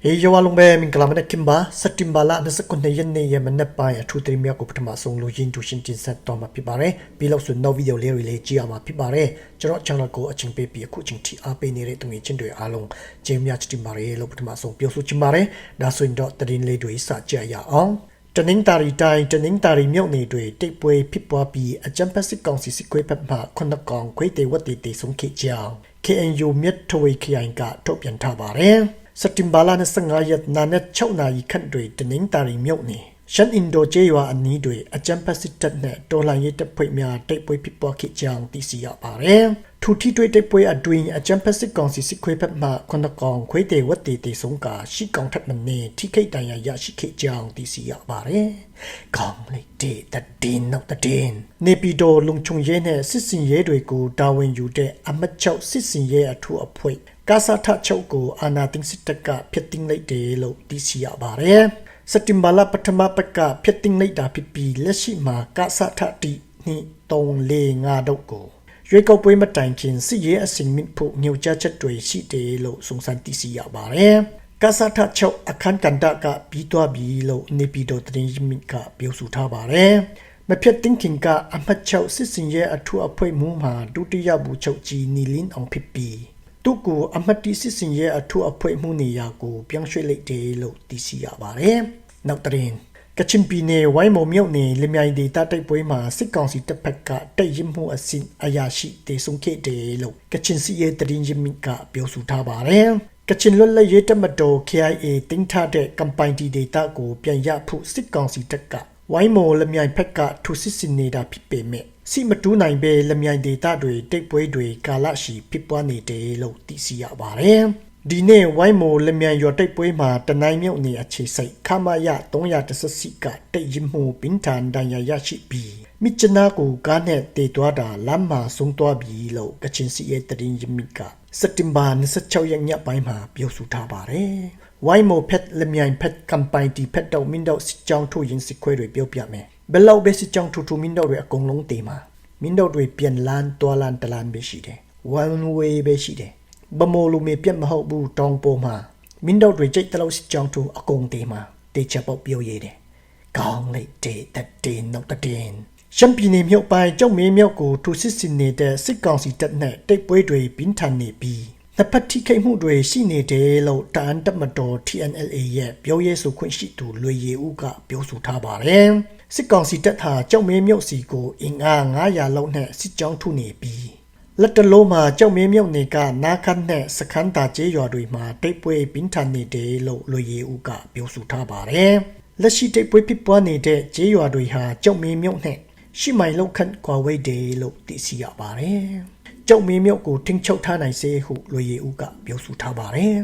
เฮยาวาลงเบมิงกลามันคิมบาสติมบาลานสกุนเนยันเนยมันนปายทูตริมยากุปทมาทรงลูยินทูชินจินเซตตอมาพิบาเรปีลอกสุนนวิดีโอเลรีเลจีอามาพิบาเรจรอจังลโกอจิงเปปีအခုချင်းတီအားပေးနေတဲ့တုံငယ်ချင်းတွေအားလုံးဂျင်းမြချတီမာရေလို့ပထမဆုံးပြောဆိုချင်ပါတယ်ဒါဆိုရင်တော့တရင်လေးတွေစကြရအောင်တနင်္သာရီတိုင်းတနင်္သာရီမြို့နယ်တွေတိတ်ပွဲဖြစ်ပွားပြီးအကြံဖက်စစ်ကောင်စီစစ်ခွေးဖက်မှခုနကောင်ခွေးတေဝတ်တေတေဆုံးခဲ့ကြောင်း KNU မြတ်ထွေခရိုင်ကထုတ်ပြန်ထားပါတယ် စက်တင်ဘာလ25ရက်နာနဲ့6နာရီခန့်တွေတနင်္သာရီမြို့နယ်ရှန်အင်ဒိုကျေးရွာအနီးတွေအကြံဖက်စစ်တပ်နဲ့တော်လှန်ရေးတပ်ဖွဲ့များတိတ်ပွဲဖြစ်ပွားခဲ့ကြောင်းသိရှိရပါတယ်ထူထီတွေတိတ်ပွဲအတွင်းအကြံဖက်စစ်ကောင်စီစစ်ခွေးဖက်မှခုနကောင်ခွေးတေဝတ်တေတေဆုံးကရှိကောင်ထက်မနေထိခိတ်တန်ရာရရှိခဲ့ကြောင်းသိရှိရပါတယ်။ကောင်းလိုက်တဲ့တည်နောက်တည်နေပြည်တော်လုံချုံရဲနဲ့စစ်စင်ရဲတွေကိုတာဝန်ယူတဲ့အမတ်ချုပ်စစ်စင်ရဲအထူးအဖွဲ့ ကာစာထချုပ်ကိုအာနာသိန်းစစ်တပ်ကဖျက်သိမ်းလိုက်တယ်လို့သိရှိရပါတယ်။စက်တင်ဘာလပထမပတ်ကဖျက်သိမ်းလိုက်တာဖြစ်ပြီးလက်ရှိမှာကာစာထတိနှင့်3 4 5တို့ကိုရွေးကောက်ပွဲမတိုင်ခင်စစ်ရေးအစဉ်မြင့်ဖို့ညှို့ချချက်တွေရှိတယ်လို့စုံစမ်းသိရှိရပါတယ်။ကာစာထချုပ်အခန်းကန်တကပြီးသွားပြီလို့နေပြည်တော်သတင်းရင်းမြစ်ကပြောဆိုထားပါတယ်။မဖြတ်တင်ခင်ကအမှတ်ချုပ်စစ်စင်ရဲ့အထူးအဖွဲ့မှူးမှာဒုတိယဘူချုပ်ကြီးနီလင်းအောင်ဖြစ်ပြီး သူကိုအမတ်တီစစ်စင်ရဲ့အထူးအဖွဲ့မှုနေရာကိုပြောင်းရွှေ့လိုက်တယ်လို့သိရှိရပါတယ်။နောက်တရင်ကချင်ပြည်နယ်ဝိုင်းမော်မြို့နယ်လမြိုင်ဒေသတိုက်ပွဲမှာစစ်ကောင်စီတပ်ဖက်ကတိုက်ရင်မှုအဆင့်အရာရှိတေဆုံခဲ့တယ်လို့ကချင်စီရဲ့တရင်ရင်းမြစ်ကပြောဆိုထားပါတယ်။ကချင်လွတ်လပ်ရေးတပ်မတော် KIA တင်ထားတဲ့ကမ်ပိုင်တီဒေတာကိုပြန်ရဖို့စစ်ကောင်စီတပ်က ဝိုင်းမော်လမြိုင်ဖက်ကထူစစ်စင်နေတာဖြစ်ပေမဲ့စီမတူးနိုင်ပဲလမြိုင်ဒေတာတွေတိတ်ပွဲတွေကာလရှည်ဖြစ်ပွားနေတယ်လို့သိရှိရပါတယ်။ဒီနေ့ဝိုင်းမိုလမြန်ရွာတိတ်ပွဲမှာတနိုင်မြုပ်နေအခြေစိတ်ခမရ310စီကတိတ်ရင်မှုပင်ထန်ဒဏ်ရာရရှိပြီးမြစ်ချနာကိုကားနဲ့တေသွားတာလမ်းမှာဆုံးသွားပြီလို့ကချင်စီရဲ့တရင်ရမီကစက်တင်ဘာ26ရက်ညပိုင်းမှာပြောဆိုထားပါတယ်။ ဝိုင်းမိုဖက်လမြိုင်ဖက်ကမ်ပိုင်တီဖက်တော့မင်းတော့စစ်ကြောင်းထိုးရင်စစ်ခွဲတွေပြောပြမယ်။ဘယ်လောက်ပဲစစ်ကြောင်းထိုးထိုးမင်းတော့တွေအကုန်လုံးတေးမှာမင်းတို့တွေပြန်လန်းတွာလန်းတလန်းပဲရှိတယ် one way ပဲရှိတယ်ဘမိုလိုမေပြတ်မဟုတ်ဘူးတောင်ပေါ်မှာမင်းတို့တွေကြိတ်တလို့ကြောင်းသူအကုန်တေးမှာတေချပေါက်ပြောရည်တယ်ကောင်းလိုက်တဲ့တတင်းနောက်တတင်းရှမ်ပီနေမြို့ပိုင်းကျုံမင်းမြို့ကိုထူစစ်စင်နေတဲ့စစ်ကောင်စီတပ်နဲ့တိတ်ပွဲတွေပြင်းထန်နေပြီး နှစ်ဖက်ထိခိုက်မှုတွေရှိနေတယ်လို့တန်တပ်မတော် TNLA ရဲ့ပြောရေးဆိုခွင့်ရှိသူလွေရည်ဦးကပြောဆိုထားပါတယ်စစ်ကောင်စီတပ်ဟာကြောက်မဲမြုပ်စီကိုအင်အား900လောက်နဲ့စစ်ကြောင်းထုနေပြီးလက်တလုံးမှာကြောက်မဲမြုပ်နေကနာခတ်နဲ့စခန်းတာကျေးရွာတွေမှာတိတ်ပွဲပြင်းထန်နေတယ်လို့လွေရည်ဦးကပြောဆိုထားပါတယ်လက်ရှိတိတ်ပွဲဖြစ်ပွားနေတဲ့ကျေးရွာတွေဟာကြောက်မဲမြုပ်နဲ့ရှိမိုင်လောက်ခန့်ကွာဝေးတယ်လို့သိရှိရပါတယ် ကြောက်မဲမြုပ်ကိုထင်းချုပ်ထားနိုင်စေဟုလွေရည်ဦးကပြောဆိုထားပါတယ်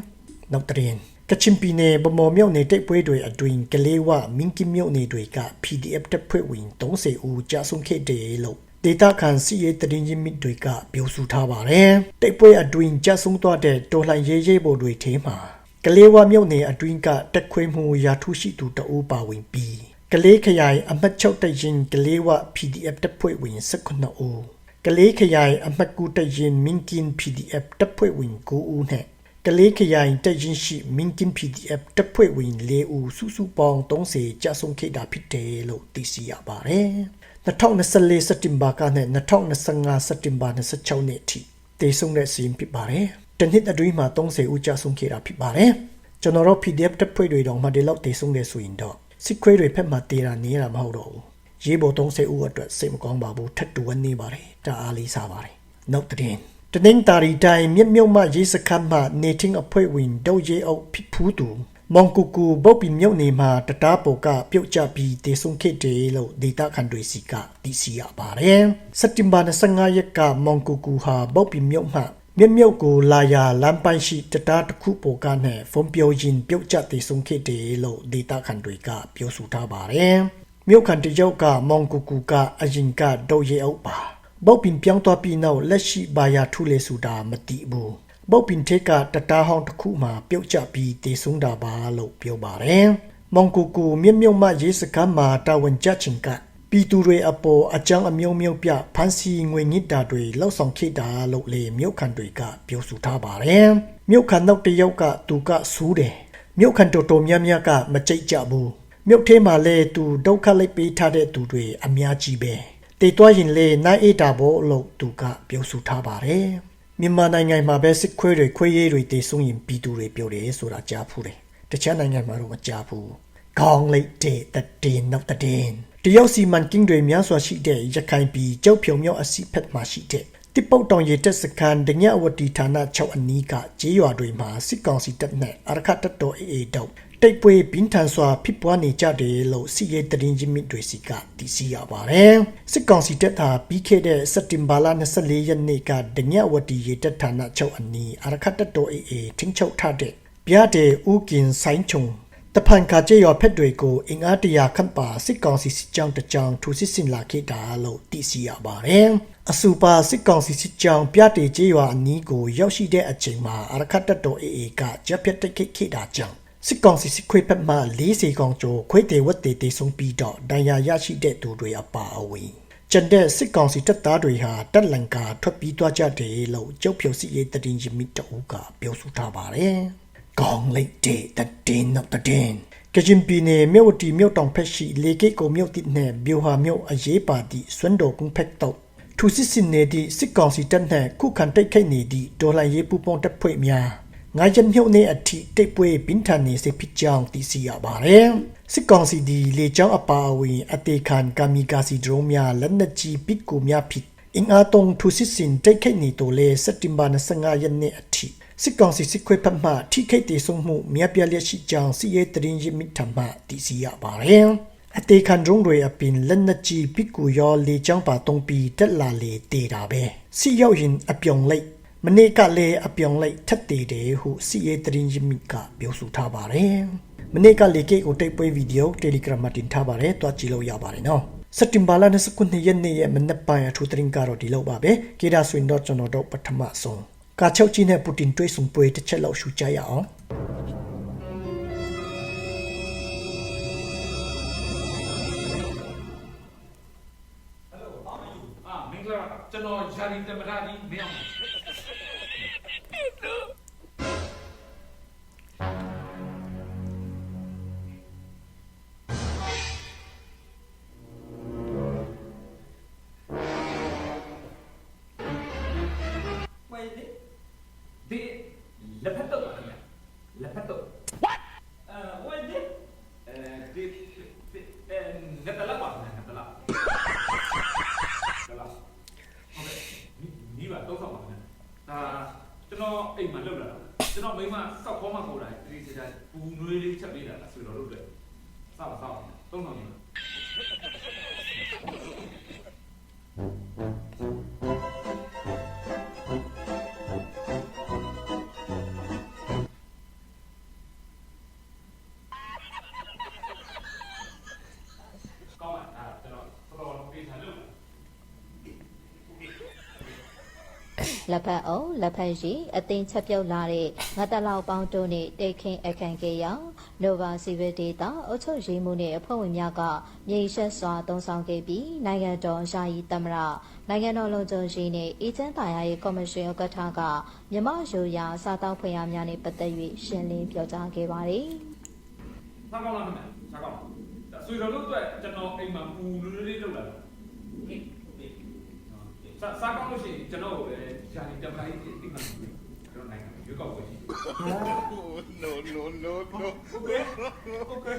နောက်တစ်ရင်ကချင်ပြည်နယ်ဗမော်မြို့နယ်တိတ်ပွဲတွေအတွင်းကလေးဝမင်းကင်းမြို့နယ်တွေက PDF တပ်ဖွဲ့ဝင်30ဦးကြာဆုံးခဲ့တယ်လို့ဒေတာခန်စီရဲ့တရင်ချင်းမြစ်တွေကပြောဆိုထားပါတယ်။တိတ်ပွဲအတွင်းကြာဆုံးသွားတဲ့တော်လှန်ရေးရေးပေါ်တွေထဲမှာကလေးဝမြို့နယ်အတွင်းကတက်ခွေးမှုရာထူးရှိသူတအူးပါဝင်ပြီးကလေးခရိုင်အမှတ်6တရင်ကလေးဝ PDF တပ်ဖွဲ့ဝင်19ဦး ကလေးခရိုင်အမှတ်9တရင်မင်းကင်း PDF တပ်ဖွဲ့ဝင်9ဦးနဲ့ကလေးခရိုင်တက်ရင်ရှိမင်းကင်း PDF တပ်ဖွဲ့ဝင်၄ဦးစုစုပေါင်း30ကြာဆုံးခဲ့တာဖြစ်တယ်လို့သိရှိရပါတယ်။2024စက်တင်ဘာကနဲ့2025စက်တင်ဘာ26နှစ်အထိတေဆုံးတဲ့စီးရင်ဖြစ်ပါတယ်။တနစ်အတွင်းမှာ30ဦးကြာဆုံးခဲ့တာဖြစ်ပါတယ်။ကျွန်တော်တို့ PDF တပ်ဖွဲ့တွေတော့မှဒီလောက်တေဆုံးတယ်ဆိုရင်တော့စစ်ခွေးတွေဖက်မှတေတာနေရတာမဟုတ်တော့ဘူး။ ရေးပေါ်30ဦးအတွက်စိတ်မကောင်းပါဘူးထပ်တူဝနေပါတယ်။တအားလေးစားပါတယ်။နောက်တဲ့တနင်္သာရီတိုင်းမြစ်မြုပ်မှရေးစခန်းမှနေထင်းအဖွဲ့ဝင်ဒုတ်ရဲအုပ်ဖြစ်ဖူးသူမောင်ကူကူပုတ်ပီမြုပ်နေမှာတတားပေါ်ကပြုတ်ကျပြီးတေဆုံးခဲ့တယ်လို့ဒေတာခန်တွေစီကသိရှိရပါတယ်။စက်တင်ဘာ25ရက်ကမောင်ကူကူဟာပုတ်ပီမြုပ်မှမြက်မြုပ်ကိုလာယာလမ်းပိုင်းရှိတတားတစ်ခုပေါ်ကနဲ့ဖုံပြောရင်ပြုတ်ကျတေဆုံးခဲ့တယ်လို့ဒေတာခန်တွေကပြောဆိုထားပါတယ်။ မြုပ်ခန်တယောက်ကမောင်ကူကူကအရင်ကဒုတ်ရဲအုပ်ပါ။ပုတ်ပင်ပြောင်းသွားပြီးနောက်လက်ရှိဘာယာထုလေဆိုတာမသိဘူး။ပုတ်ပင်ထက်ကတတားဟောင်းတစ်ခုမှပြုတ်ကျပြီးတေဆုံးတာပါလို့ပြောပါတယ်။မောင်ကူကူမြင့်မြုံမရေးစကားမှာတာဝန်ကျချင်ကပြည်သူတွေအပေါ်အကြောင်းအမြုံမြုံပြဖန်စီငွေညစ်တာတွေလောက်ဆောင်ခိတာလို့လေမြို့ခံတွေကပြောဆိုထားပါတယ်။မြို့ခံနောက်တစ်ယောက်ကသူကဆူးတယ်မြို့ခံတော်တော်များများကမကြိတ်ကြဘူး မြို့ထဲမှာလဲသူဒုက္ခလိုက်ပေးထားတဲ့သူတွေအများကြီးပဲတေသွားရင်လေနိုင်အေးတာဘောလို့သူကပြောဆိုထားပါတယ်မြန်မာနိုင်ငံမှာပဲစစ်ခွေးတွေခွေးရေးတွေတေဆုံးရင်ပြည်သူတွေပြောတယ်ဆိုတာကြားဖူးတယ်တခြားနိုင်ငံမှာတော့မကြားဘူးခေါင်းလိုက်တဲ့တည်နောက်တဲ့တရုတ်စီမံကိန်းတွေများစွာရှိတဲ့ရခိုင်ပြည်ကြောက်ဖြုံမြောက်အစီဖက်မှာရှိတဲ့တိပုတ်တောင်ရတက်စကန်ဒညဝတီဌာန6အနီးကကျေးရွာတွေမှာစစ်ကောင်စီတပ်နဲ့အရခတ်တပ်တော်အေအေတောက် တိတ်ပွဲပင်းထန်စွာဖြစ်ပွားနေကြတယ်လို့စီရဲတရင်ချင်းမြစ်တွေစီကသိရှိရပါတယ်စစ်ကောင်စီတပ်ဟာပြီးခဲ့တဲ့စက်တင်ဘာလ24ရက်နေ့ကဒညဝတီရတက်ဌာန6အနီးအရခတ်တပ်တော်အေအေထင်းချုပ်ထားတဲ့ပြားတဲ့ဦးကင်ဆိုင်ချုံတဖန်ကကြေရော်ဖက်တွေကိုအင်အားတရာခန့်ပါစစ်ကောင်စီစစ်ကြောင်းတကြောင်ထူစစ်ဆင်လာခဲ့တာလို့သိရှိရပါတယ်။အစူပါစစ်ကောင်စီစစ်ကြောင်းပြတေကြေးရွာအနီးကိုရောက်ရှိတဲ့အချိန်မှာအရခတ်တပ်တော်အေအေကရပ်ပြတ်တိုက်ခိုက်ခဲ့တာကြောင့် စစ်ကောင်စီစစ်ခွေးဖက်မှ40ကောင်ကျော်ခွေးတေဝတ်တေတေဆုံးပြီးတော့ဒဏ်ရာရရှိတဲ့သူတွေအပါအဝင်ကျန်တဲ့စစ်ကောင်စီတပ်သားတွေဟာတက်လန်ကာထွက်ပြေးသွားကြတယ်လို့ကျုပ်ဖြုတ်စီရေးတရင်ကြီးမိတအုပ်ကပြောဆိုထားပါတယ်။ကောင်းလိုက်တဲ့တည်င်းနောက်တည်င်းကချင်ပြည်နယ်မြို့ဝတီမြို့တောင်ဖက်ရှိလေကိတ်ကိုမြို့တိနဲ့ဘီဟာမြို့အရေးပါသည့်စွန်းတော်ကုန်းဖက်တော့ထူစစ်စင်နေသည့်စစ်ကောင်စီတပ်နှင့်ခုခံတိုက်ခိုက်နေသည့်ဒေါ်လာရေးပူပေါင်းတပ်ဖွဲ့များ ငါးချက်မြုပ်နေအထိတိတ်ပွဲပင်ထန်နေစေဖြစ်ကြောင်းသိရှိရပါတယ်စစ်ကောင်စီဒီလေကြောင်းအပါအဝင်အတေခံကာမီကာစီဒရုန်းများလက်နက်ကြီးပစ်ကူများဖြစ်အင်အားတုံထူစစ်စင်တိုက်ခိုက်နေတော့လေစက်တင်ဘာ25ရက်နေ့အထိစစ်ကောင်စီစစ်ခွေးဖက်မှထိခိုက်ဒေဆုံးမှုမြပြလျက်ရှိကြောင်းစီရေးတရင်ရမိထမှတည်စီရပါတယ်။အသေးခံဒုံတွေအပင်လက်နက်ကြီးပစ်ကူရောလေကြောင်းပါတုံးပြီးတက်လာလေတေတာပဲ။စီရောက်ရင်အပြုံလိုက် မနေ့ကလည်းအပြုံလိုက်ထက်တေတယ်ဟုစီရေးတရင်ရမိကပြောဆိုထားပါတယ်။မနေ့ကလေကိတ်ကိုတိတ်ပွဲဗီဒီယို Telegram မှာတင်ထားပါတယ်။တွားကြည့်လို့ရပါတယ်နော်။စက်တင်ဘာလ29ရက်နေ့ရဲ့မနက်ပိုင်းအထူးသတင်းကတော့ဒီလောက်ပါပဲ။ကေဒါဆွင်တော့ကျွန်တော်တို့ပထမဆုံးကာချုပ်ကြီးနဲ့ပူတင်တွေ့ဆုံပွဲတစ်ချက်လောက်ရှုကြရအောင်အာမင်္ဂလာကျွန်တော်ယာရီတမရဒီမင်းအောင် လက်ဖက်အုပ်လက်ဖက်ရှိအသင်ချက်ပြုတ်လာတဲ့ငါတလောက်ပေါင်းတို့နဲ့တိတ်ခင်းအခန့်ကေရောင်နိုဗာစီဗီဒေတာအုပ်ချုပ်ရေးမှုနဲ့အဖွဲ့ဝင်များကမြေရှက်စွာတုံးဆောင်ခဲ့ပြီးနိုင်ငံတော်ယာယီသမ္မတနိုင်ငံတော်လုံခြုံရေးနဲ့အေဂျင့်တာယာရေးကော်မရှင်ဥက္ကဋ္ဌကမြမရိုးရာစားတောက်ဖွယ်ရများနဲ့ပတ်သက်၍ရှင်းလင်းပြောကြားခဲ့ပါတယ်စားကောင်းလားခင်ဗျစားကောင်းဒါဆွေတော်တို့အတွက်ကျွန်တော်အိမ်မှာပူနွေးလေးလုပ်လာတာဟေး စားစားကောင်းလို့ရှိရင်ကျွန်တော်ကိုပဲဂျာလီတပိုင်းတိတိမှန်ကျွန်တော်နိုင်ငံရွေးကောက်ပွဲရှိတယ် No no no no ဟုတ်ကဲ့ဟုတ်ကဲ့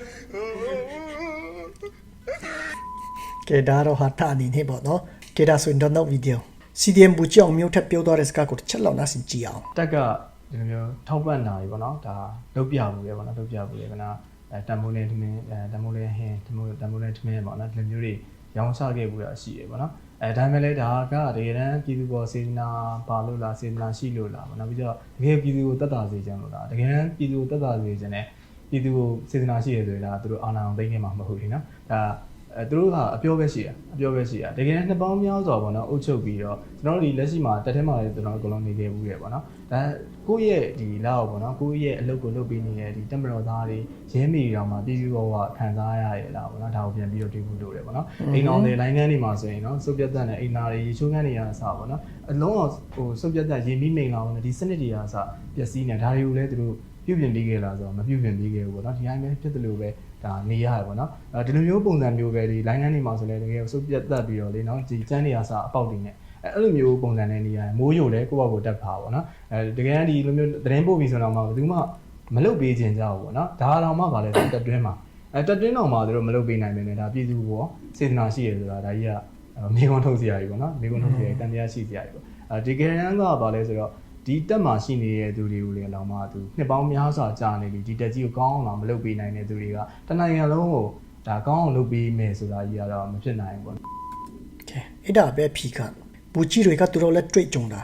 ကဲဒါတော့ဟာတာအနေနဲ့ပေါ့နော်ကဲဒါဆိုရင်တော့နောက်ဗီဒီယို CDM ဘူချောင်မျိုးထပ်ပြောသွားတဲ့စကားကိုတစ်ချက်လောက်နားဆင်ကြည့်အောင်တက်ကဒီလိုမျိုးထောက်ပံ့တာတွေပေါ့နော်ဒါလုတ်ပြမှုတွေပေါ့နော်လုတ်ပြမှုတွေကနာအဲတန်မိုးနဲ့ထမင်းအဲတန်မိုးနဲ့ဟင်းတန်မိုးတန်မိုးနဲ့ထမင်းပေါ့နော်ဒီလိုမျိုးတွေရောင်းစားခဲ့မှုရရှိတယ်ပေါ့နော် အဲဒါမှလည်းဒါကတကယ်တမ်းပြည်သူပေါ်စေတနာပါလို့လားစေတနာရှိလို့လားပေါ့နော်ပြီးတော့တကယ်ပြည်သူကိုတက်တာစေချင်လို့လားတကယ်တမ်းပြည်သူကိုတက်တာစေချင်တယ်ပြည်သူကိုစေတနာရှိရဆိုရင်ဒါသူတို့အာဏာအောင်သိမ်းနေမှာမဟုတ်ဘူးနော်ဒါ အဲသူတို့ကအပြောပဲရှိတာအပြောပဲရှိတာတကယ်နှစ်ပေါင်းများစွာပေါ့နော်အုပ်ချုပ်ပြီးတော့ကျွန်တော်တို့ဒီလက်ရှိမှာတက်ထဲမှာလည်းကျွန်တော်အကုန်လုံးနေခဲ့ဘူးရဲ့ပေါ့နော်ဒါကိုယ့်ရဲ့ဒီလောက်ပေါ့နော်ကိုယ့်ရဲ့အလုပ်ကိုလုပ်ပြီးနေတဲ့ဒီတက်မတော်သားတွေရင်းမိတောင်မှပြည်သူဘောကခံစားရရလားပေါ့နော်ဒါကိုပြန်ပြီးတော့တွေးဖို့လိုတယ်ပေါ့နော်အိမ်တော်တွေလိုင်းကန်းတွေမှာဆိုရင်နော်စုပ်ပြတ်တဲ့နဲ့အိမ်သားတွေရေချိုးကန်းတွေအားစပေါ့နော်အလုံးအောင်ဟိုစုပ်ပြတ်တဲ့ရေမိမိန်လောင်နဲ့ဒီစနစ်တွေအားစပျက်စီးနေဒါတွေကိုလည်းသူတို့ ပြုပြင်ပြီးခဲ့လားဆိုတော့မပြုပြင်ပြီးခဲ့ဘူးပေါ့နော်ဒီတိုင်းပဲဖြစ်တယ်လို့ပဲဒါနေရတယ်ပေါ့နော်အဲဒီလိုမျိုးပုံစံမျိုးပဲဒီ line နေမှာဆိုလဲတကယ်စုပ်ပြတ်တက်ပြီးတော့လေနော်ဒီကျန်းနေရစာအပေါက်တွေနဲ့အဲအဲ့လိုမျိုးပုံစံနဲ့နေရတယ်မိုးယိုလဲကိုယ့်ဘာကိုတက်ပါပေါ့နော်အဲတကယ်ဒီလိုမျိုးသတင်းပို့ပြီးဆိုတော့မှဘယ်သူမှမလုပ်ပေးခြင်းကြဘူးပေါ့နော်ဒါတော့မှပါလဲတက်တွင်းမှာအဲတက်တွင်းတော့မှတို့မလုပ်ပေးနိုင်ပဲနဲ့ဒါပြည်သူဘောစေတနာရှိရဆိုတာဒါကြီးကမိကုံထုတ်စရာကြီးပေါ့နော်မိကုံထုတ်စရာတန်တရားရှိစရာကြီးပေါ့အဲဒီကယ်ရန်ကပါလဲဆိုတော့ ဒီတက်မှာရှိနေတဲ့သူတွေကိုလည်းလောင်မှသူနှစ်ပေါင်းများစွာကြာနေပြီဒီတက်ကြီးကိုကောင်းအောင်တော့မလုပ်ပေးနိုင်တဲ့သူတွေကတနိုင်ငံလုံးကိုဒါကောင်းအောင်လုပ်ပေးမယ်ဆိုတာကြီးကတော့မဖြစ်နိုင်ဘူးပေါ့ကဲအဲ့ဒါပဲဖြီကဘူကြီးတွေကသူတို့လက်တွေ့ကြုံတာ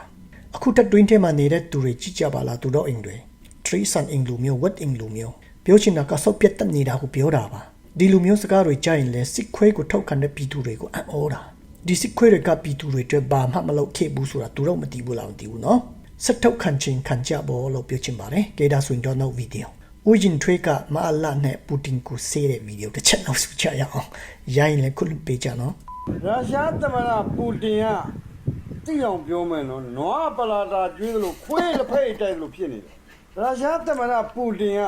အခုတက်တွင်းထဲမှာနေတဲ့သူတွေကြည့်ကြပါလားသူတို့အိမ်တွေ tree sun အိမ်လူမျိုး what အိမ်လူမျိုးပြောချင်တာကစောက်ပြတ်တက်နေတာကိုပြောတာပါဒီလူမျိုးစကားတွေကြားရင်လဲစစ်ခွဲကိုထောက်ခံတဲ့ပြည်သူတွေကိုအံ့ဩတာဒီစစ်ခွဲတွေကပြည်သူတွေအတွက်ဘာမှမလုပ်ခဲ့ဘူးဆိုတာသူတို့မသိဘူးလားမသိဘူးနော် စက်ထောက်ခံခြင်းခံကြပေါ်လို့ပြောချင်ပါတယ်ကေဒါဆိုရင်တော့နောက်ဗီဒီယိုဦးဂျင်ထွေးကမအလာနဲ့ပူတင်ကိုဆေးတဲ့ဗီဒီယိုတစ်ချက်နောက်ဆူချရအောင်ရိုင်းလဲခုလူပေးကြနော်ရုရှားသမ္မတပူတင်ကတိအောင်ပြောမယ်နော်နွားပလာတာကျွေးသလိုခွေးလက်ဖက်တိုက်သလိုဖြစ်နေတယ်ရုရှားသမ္မတပူတင်က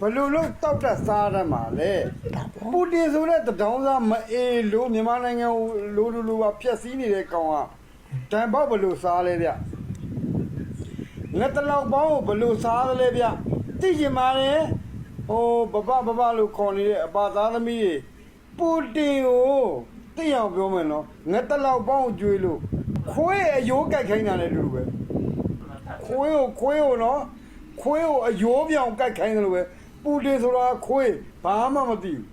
ဘယ်လိုလုပ်တောက်တက်စားရမှာလဲဒါပေါ့ပူတင်ဆိုတဲ့တဒေါင်းသားမအေးလို့မြန်မာနိုင်ငံကိုလိုလိုလိုပါဖျက်ဆီးနေတဲ့ကောင်ကတန်ပေါက်ဘယ်လိုစားလဲဗျ ငါတလောက်ပေါင်းကိုဘယ်လိုစားသလဲဗျသိချင်ပါတယ်ဟိုဘဘဘဘလို့ခေါ်နေတဲ့အပါသားသမီးတွေပူတင်ကိုသိအောင်ပြောမယ်နော်ငါတလောက်ပေါင်းကိုကြွေးလို့ခွေးအယိုးကြိုက်ခိုင်းတာလည်းတူတူပဲခွေးကိုခွေးကိုနော်ခွေးကိုအယိုးပြောင်ကြိုက်ခိုင်းတယ်လို့ပဲပူတင်ဆိုတာခွေးဘာမှမသိဘူး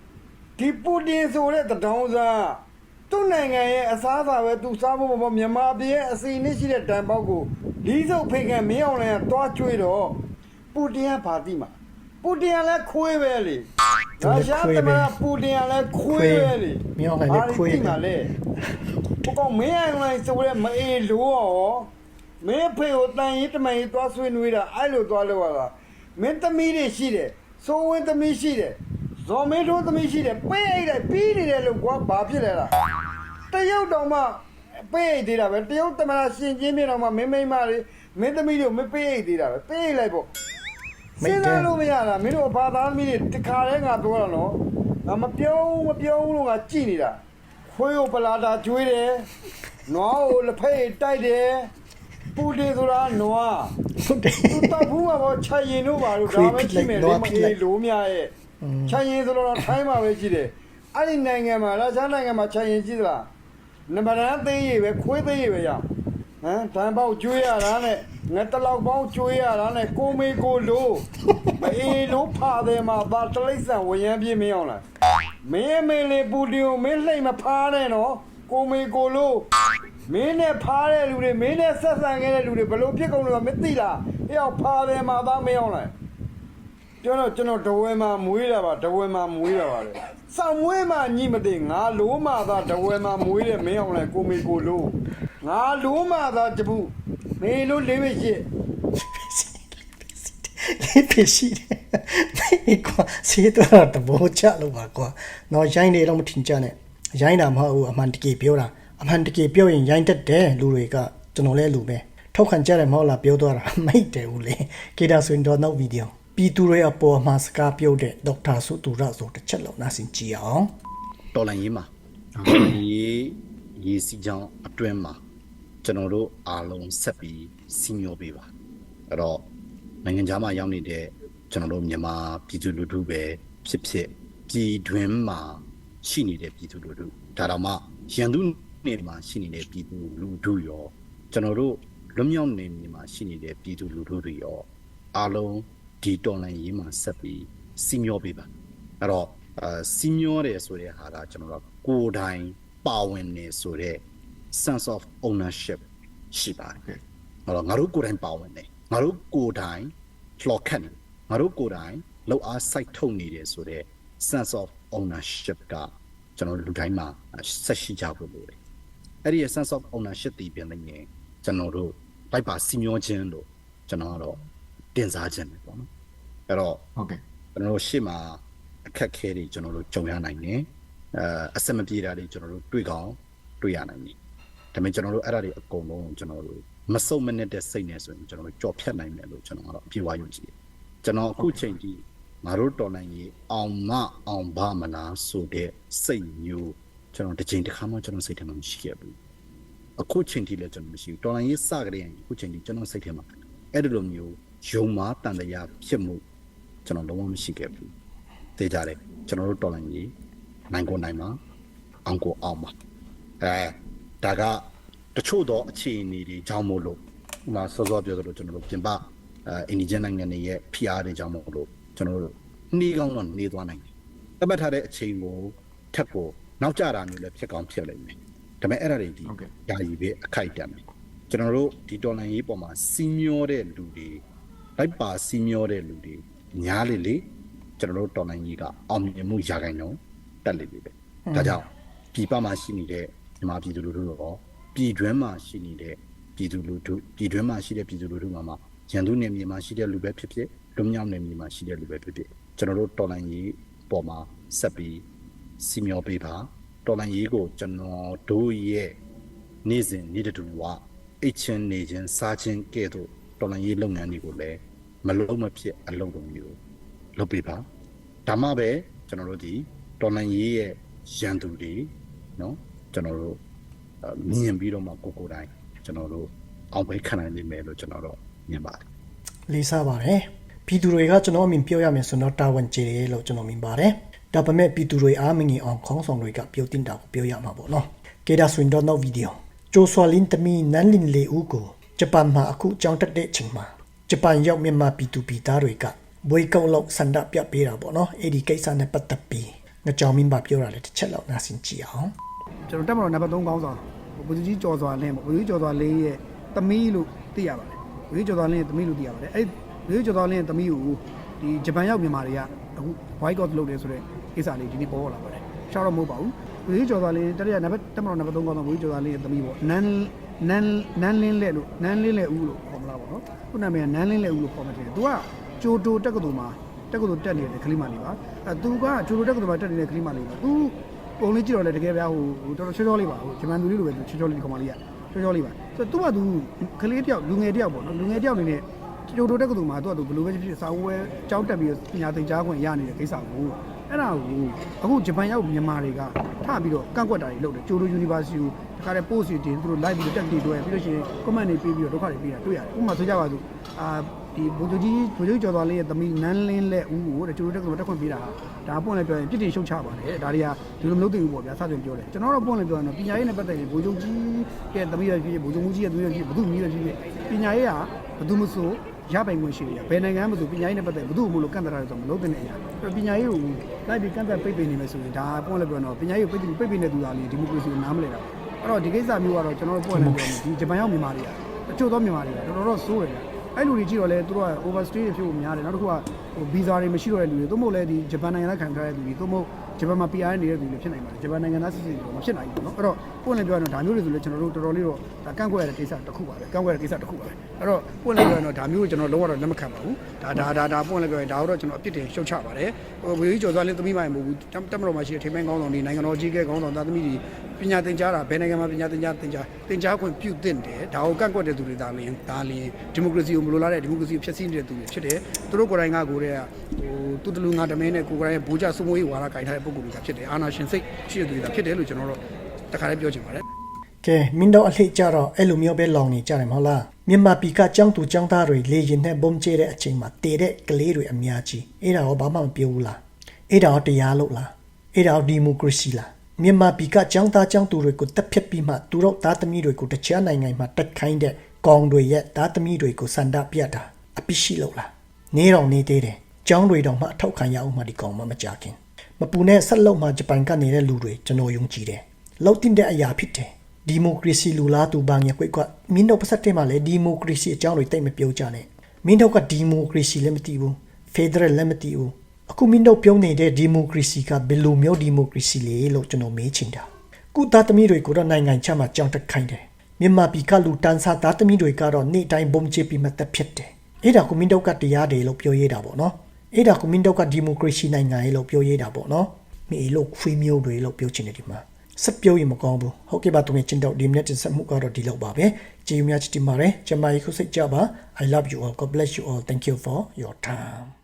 ဒီပူတင်ဆိုတဲ့တဒေါင်းစား သူ့နိုင်ငံရဲ့အစားအစာပဲသူစားဖို့မပေါ့မြန်မာပြည်ရဲ့အစီအနစ်ရှိတဲ့တန်ပေါက်ကိုလီးစုပ်ဖိတ်ခံမင်းအောင်လည်းတွားကျွေးတော့ပူတင်ကဘာတိမှာပူတင်ကလည်းခွေးပဲလေသူလည်းရုရှားခွေးသမ္ပဲမတပူတင်ကလည်းခွေးပဲလေမင်းအောင်လှိုင်လည်းခွေးပဲဘာတိမှာလဲဘကောင်မင်းအောင်လည်းဆိုရဲမအေးလို့ရောမင်းဖေကိုတန်ရင်တမန်ရင်တွားဆွေးနွေးတာအဲ့လိုတွားလို့ရတာမင်းသမီးတွေရှိတယ်စိုးဝင်းသမီးရှိတယ် ဇော်မင်းတို့သမီးရှိတယ်ပေးအိတ်တယ်ပြီးနေတယ်လို့ကွာဘာဖြစ်လဲလားတရုတ်တော်မှပေးအိတ်သေးတာပဲတရုတ်တမန်ရှင်ချင်းမြေတော်မှမင်းမိန်းမလေးမင်းသမီးတို့မပေးအိတ်သေးတာပဲပေးအိတ်လိုက်ပေါ့မိစဉ်းတ်တယ်စားလို့မရတာမင်းတို့ဘာသာသမီးတွေတခါတည်းငါပြောတာနော်ငါမပြောဘူးမပြောဘူးလို့ငါကြည်နေတာခွေးကိုပလာတာကျွေးတယ်နွားကိုလက်ဖက်ရည်တိုက်တယ်ပူတယ်ဆိုတာနွားဟုတ်တယ်သူတောက်ဘူးမှာပေါ့ခြံရင်တို့ပါလို့ခွေးဒါပဲဖြစ်ကြည့်မယ်လိုက်လေနွားမဖြစ်လိုက်အေးလို့မြရဲ့ ခြံရင်ဆိုတော့ထိုင်းမှာပဲရှိတယ်အဲ့ဒီနိုင်ငံမှာလာချားနိုင်ငံမှာခြံရင်ရှိသလားနံပါတ်1သေးရပဲခွေးသေးရပဲရဟမ်တန်ပေါက်ကျွေးရတာနဲ့ငါတလောက်ပေါင်းကျွေးရတာနဲ့ကိုမေကိုလို့မအေးလို့ဖာတယ်မှာဘာတလိမ့်ဆန်ဝရမ်းပြေးမင်းအောင်လားမင်းအမေလေးပူတီကိုမင်းလှိမ့်မဖားနဲ့နော်ကိုမေကိုလို့မင်းနဲ့ဖားတဲ့လူတွေမင်းနဲ့ဆက်ဆံခဲ့တဲ့လူတွေဘယ်လိုဖြစ်ကုန်လို့မသိလားဟဲ့အောင်ဖားတယ်မှာသားမင်းအောင်လား ကျွန်တော်ကျွန်တော်တဝဲမှာမွေးတာပါတဝဲမှာမွေးတာပါလေစောင်းမွေးမှာညိမသိငါလိုးမှာသာတဝဲမှာမွေးတယ်မင်းအောင်လဲကိုမေကိုလို့ငါလိုးမှာသာတပုမေလို့လေးပဲရှိလေးဖြစ်ရှိတယ်ဒီကွာစေးတော့တဘောချလို့ပါကွာတော့ရိုင်းနေတော့မထင်ကြနဲ့ရိုင်းတာမဟုတ်ဘူးအမှန်တကယ်ပြောတာအမှန်တကယ်ပြောရင်ရိုင်းတတ်တယ်လူတွေကကျွန်တော်လည်းလူပဲထောက်ခံကြတယ်မဟုတ်လားပြောသွားတာမိတ်တယ်ဦးလေကေဒါဆိုရင်တော့နောက်ဗီဒီယို ပြည်သူတွေအပေါ်မှာစကားပြောတဲ့ဒေါက်တာဆုသူရဆိုတစ်ချက်လောက်နားဆင်ကြည့်အောင်တော်လန်ရေးမှာဒီရေးစီချောင်းအတွင်းမှာကျွန်တော်တို့အားလုံးဆက်ပြီးစီမျောပေးပါအဲ့တော့နိုင်ငံခြားမှာရောက်နေတဲ့ကျွန်တော်တို့မြန်မာပြည်သူလူထုပဲဖြစ်ဖြစ်ပြည်တွင်းမှာရှိနေတဲ့ပြည်သူလူထုဒါတော့မှရန်သူနေမှာရှိနေတဲ့ပြည်သူလူထုရောကျွန်တော်တို့လွတ်မြောက်နေနေမှာရှိနေတဲ့ပြည်သူလူထုတွေရောအားလုံး ဒီတော်လန်ရေးမှာဆက်ပြီးစီမျောပေးပါအဲ့တော့အာစီမျောတယ်ဆိုတဲ့ဟာကကျွန်တော်တို့ကိုယ်တိုင်ပါဝင်နေဆိုတဲ့ sense of ownership ရှိပါတယ်အဲ့တော့ငါတို့ကိုယ်တိုင်ပါဝင်နေငါတို့ကိုယ်တိုင်လှော်ခတ်နေငါတို့ကိုယ်တိုင်လောက်အားစိုက်ထုတ်နေတယ်ဆိုတဲ့ sense of ownership ကကျွန်တော်တို့လူတိုင်းမှာဆက်ရှိကြဖို့လိုတယ်အဲ့ဒီရဲ့ sense of ownership တည်ပြန်နေရင်ကျွန်တော်တို့လိုက်ပါစီမျောခြင်းလို့ကျွန်တော်ကတော့တင်စားခြင်းပဲပေါ့နော် အဲ့တော့ဟုတ်ကဲ့ကျွန်တော်တို့ရှေ့မှာအခက်အခဲတွေကျွန်တော်တို့ကြုံရနိုင်တယ်အဲအစမပြေတာတွေကျွန်တော်တို့တွေ့ကောင်းတွေ့ရနိုင်တယ်ဒါပေမဲ့ကျွန်တော်တို့အဲ့ဒါတွေအကုန်လုံးကျွန်တော်တို့မစုံမနစ်တဲ့စိတ်နဲ့ဆိုရင်ကျွန်တော်တို့ကြော်ဖြတ်နိုင်တယ်လို့ကျွန်တော်ကတော့အပြေဝါယုံကြည်တယ်ကျွန်တော်အခုချိန်ထိငါတို့တော်လိုင်းကြီးအောင်မအောင်ပါမလားဆိုတဲ့စိတ်မျိုးကျွန်တော်တစ်ချိန်တစ်ခါမှကျွန်တော်စိတ်ထဲမှာမရှိခဲ့ဘူးအခုချိန်ထိလည်းကျွန်တော်မရှိဘူးတော်လိုင်းရေးစကြတဲ့အခုချိန်ထိကျွန်တော်စိတ်ထဲမှာအဲ့ဒီလိုမျိုးယုံမာတန်တရားဖြစ်မှု ကျွန်တော်လုံးဝမရှိခဲ့ဘူးသိကြတယ်ကျွန်တော်တို့တော်လိုင်းရေးနိုင်ကိုနိုင်မှာအောင်ကိုအောင်မှာအဲဒါကတချို့သောအခြေအနေတွေကြောင့်မို့လို့ဥပမာစောစောပြောသလိုကျွန်တော်တို့ပြင်ပအဲအင်ဒီဂျင်နိုင်ငံတွေရဲ့ဖိအားတွေကြောင့်မို့လို့ကျွန်တော်တို့နှီးကောင်းတော့နေသွားနိုင်တယ်တတ်မှတ်ထားတဲ့အချိန်ကိုထက်ကိုနောက်ကျတာမျိုးလည်းဖြစ်ကောင်းဖြစ်လိမ့်မယ်ဒါပေမဲ့အဲ့ဒါတွေဒီဟုတ်ကဲ့ယာယီပဲအခိုက်အတန့်ပဲကျွန်တော်တို့ဒီတော်လန်ရေးပေါ်မှာစီမျောတဲ့လူတွေလိုက်ပါစီမျောတဲ့လူတွေ ညားလေလေကျွန်တော်တို့တော်လန်ရေးကအောင်မြင်မှုရာခိုင်နှုန်းတက်လေလေပဲဒါကြောင့်ပြည်ပမှာရှိနေတဲ့မြန်မာပြည်သူလူထုရောပြည်တွင်းမှာရှိနေတဲ့ပြည်သူလူထုပြည်တွင်းမှာရှိတဲ့ပြည်သူလူထုမှာမှာရန်သူနယ်မြေမှာရှိတဲ့လူပဲဖြစ်ဖြစ်လူမြောက်နယ်မြေမှာရှိတဲ့လူပဲဖြစ်ဖြစ်ကျွန်တော်တို့တော်လန်ရေးပေါ်မှာဆက်ပြီးစီမျောပေးပါတော်လန်ရေးကိုကျွန်တော်တို့ရဲ့နေ့စဉ်နေ့တူဝအိတ်ချင်းနေချင်းစားချင်းကဲ့သို့တော်လန်ရေးလုပ်ငန်းတွေကိုလည်း မလုံးမဖြစ်အလုံးကုန်မျိုးလုပ်ပေးပါဒါမှပဲကျွန်တော်တို့ဒီတော်နိုင်ရေးရဲ့ရန်သူတွေနော်ကျွန်တော်တို့မြင်ပြီးတော့မှကိုကိုတိုင်းကျွန်တော်တို့အောင်ပွဲခံနိုင်နိုင်မယ်လို့ကျွန်တော်တို့မြင်ပါတယ်လေးစားပါတယ်ပြည်သူတွေကကျွန်တော်အမြင်ပြောရမယ်ဆိုတော့တာဝန်ကျေတယ်လို့ကျွန်တော်မြင်ပါတယ်ဒါပေမဲ့ပြည်သူတွေအားမငင်အောင်ခေါင်းဆောင်တွေကပြောတင်တာကိုပြောရမှာပေါ့နော်ကေဒါဆွင်တော့နောက်ဗီဒီယိုကျိုးစွာလင်းတမီနန်လင်းလေဦးကိုဂျပန်မှာအခုကြောင်းတက်တဲ့ချိန်မှာ ဂျပန်ရောက်မြန်မာပြည်သူပြည်သားတွေကဘွေကုတ်လောက်ဆန္ဒပြပေးတာပေါ့နော်အဲ့ဒီကိစ္စနဲ့ပတ်သက်ပြီးငကြောင်မင်းပါပြောတာလေတစ်ချက်လောက်နားဆင်ကြည့်အောင်ကျွန်တော်တက်မတော်နံပါတ်3ကောင်းဆောင်ဘုသူကြီးကျော်စွာလင်းပေါ့ဘုသူကြီးကျော်စွာလင်းရဲ့သမီးလို့သိရပါတယ်ဘုသူကြီးကျော်စွာလင်းရဲ့သမီးလို့သိရပါတယ်အဲ့ဘုသူကြီးကျော်စွာလင်းရဲ့သမီးကိုဒီဂျပန်ရောက်မြန်မာတွေကအခု boycott လုပ်တယ်ဆိုတော့ကိစ္စလေးဒီနေ့ပေါ်လာပါတယ်ရှောက်တော့မဟုတ်ပါဘူးဘုသူကြီးကျော်စွာလင်းတရနံပါတ်တက်မတော်နံပါတ်3ကောင်းဆောင်ဘုသူကြီးကျော်စွာလင်းရဲ့သမီးပေါ့နန်း နန်းနန်းလင်းလက်လို့နန်းလင်းလက်ဦးလို့ခေါ်မလားပေါ့နော်ခုနာမည်ကနန်းလင်းလက်ဦးလို့ခေါ်မှတယ်သူကဂျိုတိုတက္ကသိုလ်မှာတက္ကသိုလ်တက်နေတဲ့ကလေးမလေးပါအဲသူကဂျိုတိုတက္ကသိုလ်မှာတက်နေတဲ့ကလေးမလေးပါသူပုံလေးကြည့်တော့လေတကယ်ဗျာဟိုဟိုတော်တော်ချောချောလေးပါဟိုဂျမန်သူလေးလိုပဲသူချောချောလေးဒီကောင်မလေးကချောချောလေးပါဆိုတော့သူကသူကလေးတယောက်လူငယ်တယောက်ပေါ့နော်လူငယ်တယောက်အနေနဲ့ကျိုးတိုတက်ကတူမှာသူကသူဘယ်လိုပဲဖြစ်ဖြစ်စာဝဲကြောင်းတက်ပြီးပညာသင်ကြားခွင့်ရနေတဲ့ကိစ္စကို အဲ့ဒါကိုအခုဂျပန်ရောက်မြန်မာတွေကထပြီးတော့ကန့်ကွက်တာတွေလုပ်တယ်ကျိုးတို University ကိုတခါတည်း post တွေတင်သူတို့ live ပြီးတက်ပြီးတွေ့ပြီးလို့ရှိရင် comment တွေပေးပြီးတော့ဒုက္ခတွေပေးတာတွေ့ရတယ်ဥပမာဆိုကြပါစို့အာဒီဘုသူကြီးဘုသူကြီးကျော်တော်လေးရဲ့သမီးနန်းလင်းလက်ဦးကိုတဲ့ကျိုးတိုတက်ကတူတက်ခွင့်ပေးတာဟာဒါပွင့်လည်းပြောရင်ပြစ်တင်ရှုတ်ချပါတယ်ဒါတွေကဒီလိုမလုပ်သင့်ဘူးပေါ့ဗျာစသဖြင့်ပြောတယ်ကျွန်တော်တို့ပွင့်လည်းပြောရင်တော့ပညာရေးနဲ့ပတ်သက်ရင်ဘုံချုပ်ကြီးရဲ့သမီးရဖြစ်ဖြစ်ဘုံချုပ်ကြီးရဲ့သမီးရဖြစ်ဖြစ်ဘုသူမီးရဖြစ်ဖြစ်ပညာရေးကဘယ်သူမှဆို ရပိုင်ခွင့်ရှိတယ်ဘယ်နိုင်ငံမှမဆိုပညာရေးနဲ့ပတ်သက်ဘယ်သူမှမလို့ကန့်သတ်ရတယ်ဆိုတော့မလုပ်သင့်တဲ့အရာအဲ့ပညာရေးကိုလိုက်ပြီးကန့်သတ်ပိတ်ပင်နေမယ်ဆိုရင်ဒါပွင့်လည်းပြောတော့ပညာရေးကိုပိတ်ပိတ်ပင်နေသူသားလေးဒီမိုကရေစီကိုနားမလည်တာအဲ့တော့ဒီကိစ္စမျိုးကတော့ကျွန်တော်တို့ပွင့်လည်းပြောဒီဂျပန်ရောက်မြန်မာတွေကတချို့သောမြန်မာတွေကတော်တော်ဆိုးတယ်အဲ့လူတွေကြည့်တော့လေသူတို့က overstay တွေဖြစ်ဖို့များတယ်နောက်တစ်ခုကဟိုဗီဇာတွေမရှိတော့တဲ့လူတွေသို့မဟုတ်လေဒီဂျပန်နိုင်ငံသားခံထားတဲ့လူတွေသို့မဟုတ်ဂျပန်မှာ PR နေတဲ့လူတွေဖြစ်နိုင်ပါတယ်ဂျပန်နိုင်ငံသားစစ်စစ်တွေမဖြစ်နိုင်ဘူးเนาะအဲ့တော့ ပွင့်လည်းပြောရင်တော့ဒါမျိုးတွေဆိုလေကျွန်တော်တို့တော်တော်လေးတော့ဒါကန့်ကွက်ရတဲ့ကိစ္စတစ်ခုပါပဲကန့်ကွက်ရတဲ့ကိစ္စတစ်ခုပါပဲအဲ့တော့ပွင့်လည်းပြောရင်တော့ဒါမျိုးကိုကျွန်တော်လုံးဝတော့လက်မခံပါဘူးဒါဒါဒါဒါပွင့်လည်းပြောရင်ဒါတော့ကျွန်တော်အပြစ်တင်ရှုတ်ချပါတယ်ဟိုဘယ်ကြီးကျော်သွားလင်းသမီးမိုင်မဟုတ်ဘူးတက်မတော်မှာရှိတဲ့ထိမိုင်းကောင်းဆောင်တွေနိုင်ငံတော်ကြီးကဲကောင်းဆောင်သားသမီးတွေပညာသင်ကြားတာဘယ်နိုင်ငံမှာပညာသင်ကြားသင်ကြားသင်ကြားခွင့်ပြုသင့်တယ်ဒါကိုကန့်ကွက်တဲ့သူတွေဒါလင်းဒါလင်းဒီမိုကရေစီကိုမလိုလားတဲ့ဒီမိုကရေစီကိုဖျက်ဆီးနေတဲ့သူတွေဖြစ်တယ်သူတို့ကိုယ်တိုင်ကကိုယ်တည်းကဟိုတူတလူငါတမင်းနဲ့ကိုယ်ကိုယ်တိုင်ဘူကြစုမွေးဝါဒကင်ထားတဲ့ပုံကူတွေကဖြစ်တယ်အာနာရှင်စိတ်ရှိတဲ့သူတွေကဖြစ်တယ်လို့ကျွန်တော်တို့ တခါလေးပြောချင်ပါတယ်ကဲမင်းတို့အလှကြတော့အဲ့လိုမျိုးပဲလောင်နေကြတယ်မဟုတ်လားမြန်မာပြည်ကကျောင်းသူကျောင်းသားတွေလေရင်နဲ့ဘုံကျဲတဲ့အချိန်မှာတည်တဲ့ကလေးတွေအများကြီးအဲ့ဒါရောဘာမှမပြောဘူးလားအဲ့ဒါရောတရားလို့လားအဲ့ဒါရောဒီမိုကရေစီလားမြန်မာပြည်ကကျောင်းသားကျောင်းသူတွေကိုတက်ဖြတ်ပြီးမှသူတို့သားသမီးတွေကိုတခြားနိုင်ငံမှာတက်ခိုင်းတဲ့ကောင်တွေရဲ့သားသမီးတွေကိုစန္ဒပြတာအပြစ်ရှိလို့လားနေတော်နေသေးတယ်ကျောင်းတွေတော်မှအထောက်ခံရအောင်မှဒီကောင်မှမကြခင်မပူနဲ့ဆက်လုပ်မှဂျပန်ကနေတဲ့လူတွေကျွန်တော်ယုံကြည်တယ် လောက်တင်တဲ့အရာဖြစ်တယ်ဒီမိုကရေစီလူလားသူဘာငယ်ကွက်ကမင်းတို့ပတ်သက်တဲ့မှာလေဒီမိုကရေစီအကြောင်းတွေတိတ်မပြောကြနဲ့မင်းတို့ကဒီမိုကရေစီလည်းမသိဘူးဖက်ဒရယ်လည်းမသိဘူးအခုမင်းတို့ပြောနေတဲ့ဒီမိုကရေစီကဘယ်လိုမျိုးဒီမိုကရေစီလဲလို့ကျွန်တော်မေးချင်တာကုသားသမီးတွေကိုတော့နိုင်ငံခြားမှာကြောင်းတက်ခိုင်းတယ်မြန်မာပြည်ကလူတန်းစားသားသမီးတွေကတော့နေ့တိုင်းဘုံချပြီးမှတက်ဖြစ်တယ်အဲ့ဒါကိုမင်းတို့ကတရားတယ်လို့ပြောရတာပေါ့နော်အဲ့ဒါကိုမင်းတို့ကဒီမိုကရေစီနိုင်ငံရေးလို့ပြောရတာပေါ့နော်မေလို့ခွေးမျိုးတွေလို့ပြောချင်တယ်ဒီမှာ ဆက်ပြောရင်မကောင်းဘူးဟုတ်ကဲ့ပါသူငယ်ချင်းတော့ဒီမိနစ်တင်ဆက်မှုကတော့ဒီလောက်ပါပဲကြည်ယူများချစ်တင်ပါတယ်ကျမကြီးခုစိတ်ကြပါ I love you all God bless you all thank you for your time